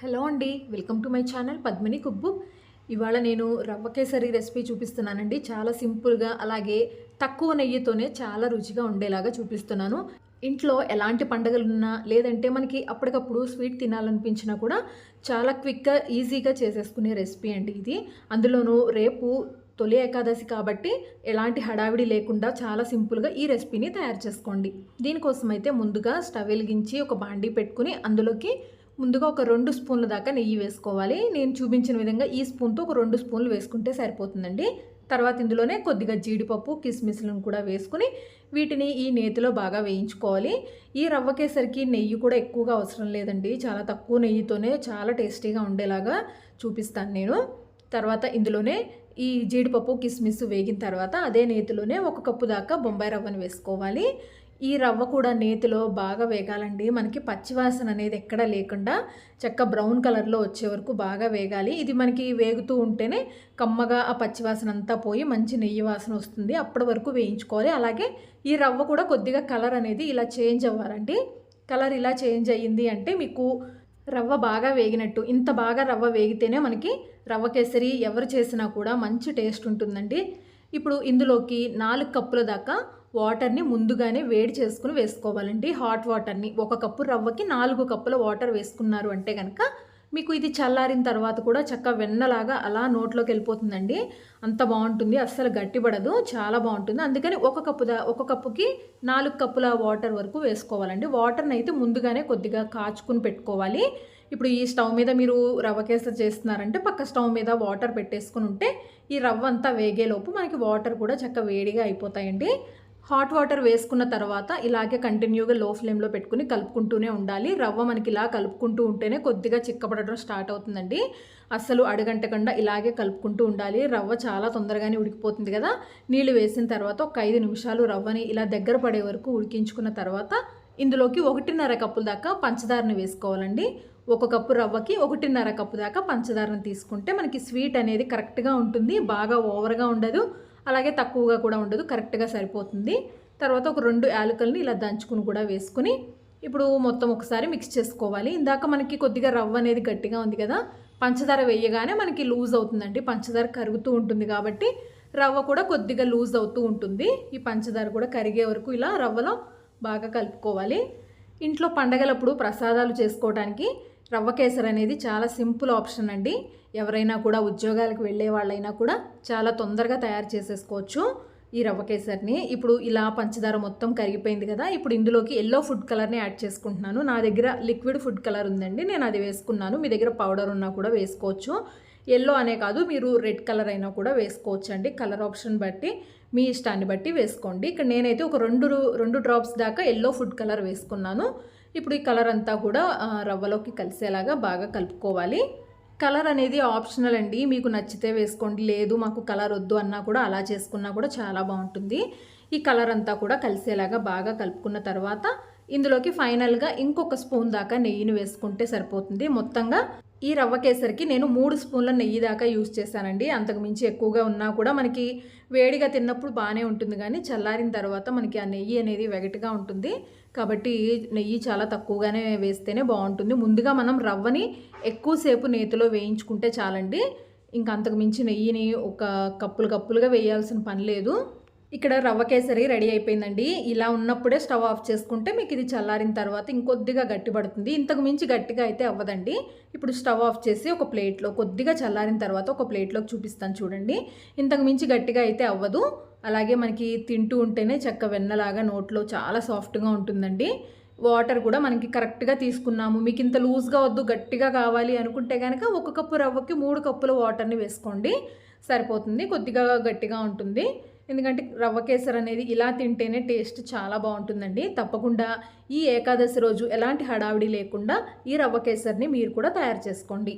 Hello అండి welcome to my channel Padmini కుబ్బు ఇవాళ నేను రవ్వ కేసరి రెసిపీ చూపిస్తున్నానండి. చాలా సింపుల్గా అలాగే తక్కువ నెయ్యితోనే చాలా రుచిగా ఉండేలాగా చూపిస్తున్నాను. ఇంట్లో ఎలాంటి పండగలున్నా లేదంటే మనకి అప్పటికప్పుడు స్వీట్ తినాలనిపించినా కూడా చాలా క్విక్గా ఈజీగా చేసేసుకునే రెసిపీ అండి ఇది. అందులోనూ రేపు తొలి ఏకాదశి కాబట్టి ఎలాంటి హడావిడి లేకుండా చాలా సింపుల్గా ఈ రెసిపీని తయారు చేసుకోండి. దీనికోసం అయితే ముందుగా స్టవ్ వెలిగించి ఒక బాండీ పెట్టుకుని అందులోకి ముందుగా ఒక రెండు స్పూన్ల దాకా నెయ్యి వేసుకోవాలి. నేను చూపించిన విధంగా ఈ స్పూన్తో ఒక రెండు స్పూన్లు వేసుకుంటే సరిపోతుందండి. తర్వాత ఇందులోనే కొద్దిగా జీడిపప్పు కిస్మిస్లను కూడా వేసుకుని వీటిని ఈ నేతిలో బాగా వేయించుకోవాలి. ఈ రవ్వ కేసరికి నెయ్యి కూడా ఎక్కువగా అవసరం లేదండి. చాలా తక్కువ నెయ్యితోనే చాలా టేస్టీగా ఉండేలాగా చూపిస్తాను నేను. తర్వాత ఇందులోనే ఈ జీడిపప్పు కిస్మిస్ వేగిన తర్వాత అదే నేతిలోనే ఒక కప్పు దాకా బొంబాయి రవ్వను వేసుకోవాలి. ఈ రవ్వ కూడా నేతిలో బాగా వేగాలండి. మనకి పచ్చివాసన అనేది ఎక్కడ లేకుండా చక్క బ్రౌన్ కలర్లో వచ్చే వరకు బాగా వేగాలి. ఇది మనకి వేగుతూ ఉంటేనే కమ్మగా ఆ పచ్చివాసన అంతా పోయి మంచి నెయ్యి వాసన వస్తుంది. అప్పటి వరకు వేయించుకోవాలి. అలాగే ఈ రవ్వ కూడా కొద్దిగా కలర్ అనేది ఇలా చేంజ్ అవ్వాలండి. కలర్ ఇలా చేంజ్ అయ్యింది అంటే మీకు రవ్వ బాగా వేగినట్టు ఇంత బాగా రవ్వ వేగితేనే మనకి రవ్వ కేసరి ఎవరు చేసినా కూడా మంచి టేస్ట్ ఉంటుందండి. ఇప్పుడు ఇందులోకి నాలుగు కప్పుల దాకా వాటర్ని ముందుగానే వేడి చేసుకుని వేసుకోవాలండి. హాట్ వాటర్ని ఒక కప్పు రవ్వకి నాలుగు కప్పుల వాటర్ వేసుకున్నారు అంటే కనుక మీకు ఇది చల్లారిన తర్వాత కూడా చక్క వెన్నలాగా అలా నోట్లోకి వెళ్ళిపోతుందండి. అంత బాగుంటుంది అస్సలు గట్టిపడదు చాలా బాగుంటుంది. అందుకని ఒక కప్పు దా ఒక కప్పుకి నాలుగు కప్పుల వాటర్ వరకు వేసుకోవాలండి. వాటర్ని అయితే ముందుగానే కొద్దిగా కాచుకుని పెట్టుకోవాలి. ఇప్పుడు ఈ స్టవ్ మీద మీరు రవ్వ కేసరి చేస్తున్నారంటే పక్క స్టవ్ మీద వాటర్ పెట్టేసుకుని ఉంటే ఈ రవ్వ అంతా వేగేలోపు మనకి వాటర్ కూడా చక్క వేడిగా అయిపోతాయండి. హాట్ వాటర్ వేసుకున్న తర్వాత ఇలాగే కంటిన్యూగా లో ఫ్లేమ్లో పెట్టుకుని కలుపుకుంటూనే ఉండాలి. రవ్వ మనకి ఇలా కలుపుకుంటూ ఉంటేనే కొద్దిగా చిక్కబడడం స్టార్ట్ అవుతుందండి. అస్సలు అడగంటకుండా ఇలాగే కలుపుకుంటూ ఉండాలి. రవ్వ చాలా తొందరగానే ఉడికిపోతుంది కదా. నీళ్ళు వేసిన తర్వాత ఒక ఐదు నిమిషాలు రవ్వని ఇలా దగ్గర పడే వరకు ఉడికించుకున్న తర్వాత ఇందులోకి ఒకటిన్నర కప్పుల దాకా పంచదారని వేసుకోవాలండి. ఒక కప్పు రవ్వకి ఒకటిన్నర కప్పు దాకా పంచదారని తీసుకుంటే మనకి స్వీట్ అనేది కరెక్ట్గా ఉంటుంది. బాగా ఓవర్గా ఉండదు. అలాగే తక్కువగా కూడా ఉండదు కరెక్ట్గా సరిపోతుంది. తర్వాత ఒక రెండు యాలకల్ని ఇలా దంచుకుని కూడా వేసుకుని ఇప్పుడు మొత్తం ఒకసారి మిక్స్ చేసుకోవాలి. ఇందాక మనకి కొద్దిగా రవ్వ అనేది గట్టిగా ఉంది కదా పంచదార వేయగానే మనకి లూజ్ అవుతుందండి. పంచదార కరుగుతూ ఉంటుంది కాబట్టి రవ్వ కూడా కొద్దిగా లూజ్ అవుతూ ఉంటుంది. ఈ పంచదార కూడా కరిగే వరకు ఇలా రవ్వలో బాగా కలుపుకోవాలి. ఇంట్లో పండగలప్పుడు ప్రసాదాలు చేసుకోవడానికి రవ్వ కేసర్ అనేది చాలా సింపుల్ ఆప్షన్ అండి. ఎవరైనా కూడా ఉద్యోగాలకు వెళ్ళే వాళ్ళైనా కూడా చాలా తొందరగా తయారు చేసేసుకోవచ్చు ఈ రవ్వ కేసరిని. ఇప్పుడు ఇలా పంచదార మొత్తం కరిగిపోయింది కదా ఇప్పుడు ఇందులోకి ఎల్లో ఫుడ్ కలర్ని యాడ్ చేసుకుంటున్నాను. నా దగ్గర లిక్విడ్ ఫుడ్ కలర్ ఉందండి నేను అది వేసుకున్నాను. మీ దగ్గర పౌడర్ ఉన్నా కూడా వేసుకోవచ్చు. ఎల్లో అనే కాదు మీరు రెడ్ కలర్ అయినా కూడా వేసుకోవచ్చు అండి. కలర్ ఆప్షన్ బట్టి మీ ఇష్టాన్ని బట్టి వేసుకోండి. ఇక్కడ నేనైతే ఒక రెండు రెండు డ్రాప్స్ దాకా ఎల్లో ఫుడ్ కలర్ వేసుకున్నాను. ఇప్పుడు ఈ కలర్ అంతా కూడా రవ్వలోకి కలిసేలాగా బాగా కలుపుకోవాలి. కలర్ అనేది ఆప్షనల్ అండి. మీకు నచ్చితే వేసుకోండి. లేదు మాకు కలర్ వద్దు అన్నా కూడా అలా చేసుకున్నా కూడా చాలా బాగుంటుంది. ఈ కలర్ అంతా కూడా కలిసేలాగా బాగా కలుపుకున్న తర్వాత ఇందులోకి ఫైనల్గా ఇంకొక స్పూన్ దాకా నెయ్యిని వేసుకుంటే సరిపోతుంది. మొత్తంగా ఈ రవ్వ కేసరికి నేను మూడు స్పూన్ల నెయ్యి దాకా యూజ్ చేశానండి. అంతకుమించి ఎక్కువగా ఉన్నా కూడా మనకి వేడిగా తిన్నప్పుడు బాగానే ఉంటుంది కానీ చల్లారిన తర్వాత మనకి ఆ నెయ్యి అనేది వెగటిగా ఉంటుంది. కాబట్టి నెయ్యి చాలా తక్కువగానే వేస్తేనే బాగుంటుంది. ముందుగా మనం రవ్వని ఎక్కువసేపు నేతిలో వేయించుకుంటే చాలండి. ఇంకా అంతకు మించి నెయ్యిని ఒక కప్పులు కప్పులుగా వేయాల్సిన పని లేదు. ఇక్కడ రవ్వ కేసరి రెడీ అయిపోయిందండి. ఇలా ఉన్నప్పుడే స్టవ్ ఆఫ్ చేసుకుంటే మీకు ఇది చల్లారిన తర్వాత ఇంకొద్దిగా గట్టి పడుతుంది. ఇంతకు మించి గట్టిగా అయితే అవ్వదండి. ఇప్పుడు స్టవ్ ఆఫ్ చేసి ఒక ప్లేట్లో కొద్దిగా చల్లారిన తర్వాత ఒక ప్లేట్లోకి చూపిస్తాను చూడండి. ఇంతకు మించి గట్టిగా అయితే అవ్వదు. అలాగే మనకి తింటూ ఉంటేనే చెక్క వెన్నలాగా నోట్లో చాలా సాఫ్ట్గా ఉంటుందండి. వాటర్ కూడా మనకి కరెక్ట్గా తీసుకున్నాము. మీకు ఇంత లూజ్గా వద్దు గట్టిగా కావాలి అనుకుంటే కనుక ఒక కప్పు రవ్వకి మూడు కప్పుల వాటర్ని వేసుకోండి. సరిపోతుంది కొద్దిగా గట్టిగా ఉంటుంది. ఎందుకంటే రవ్వ కేసర్ అనేది ఇలా తింటేనే టేస్ట్ చాలా బాగుంటుందండి. తప్పకుండా ఈ ఏకాదశి రోజు ఎలాంటి హడావిడి లేకుండా ఈ రవ్వ కేసర్ని మీరు కూడా తయారు చేసుకోండి.